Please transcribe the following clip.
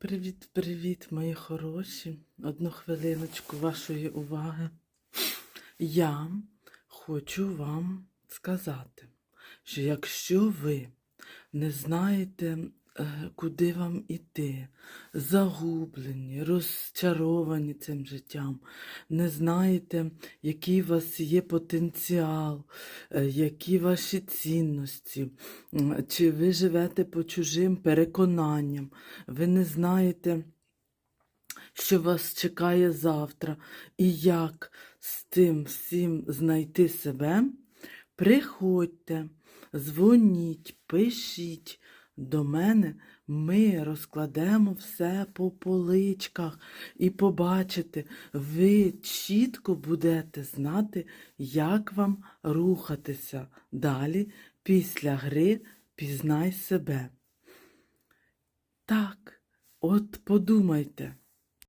Привіт-привіт, мої хороші. Одну хвилиночку вашої уваги. Я хочу вам сказати, що якщо ви не знаєте, куди вам іти, загублені, розчаровані цим життям, не знаєте, який у вас є потенціал, е, які ваші цінності, чи ви живете по чужим переконанням, ви не знаєте, що вас чекає завтра, і як з тим всім знайти себе, приходьте, дзвоніть, пишіть до мене, ми розкладемо все по поличках і побачите, ви чітко будете знати, як вам рухатися далі після гри Пізнай себе. Так, от подумайте,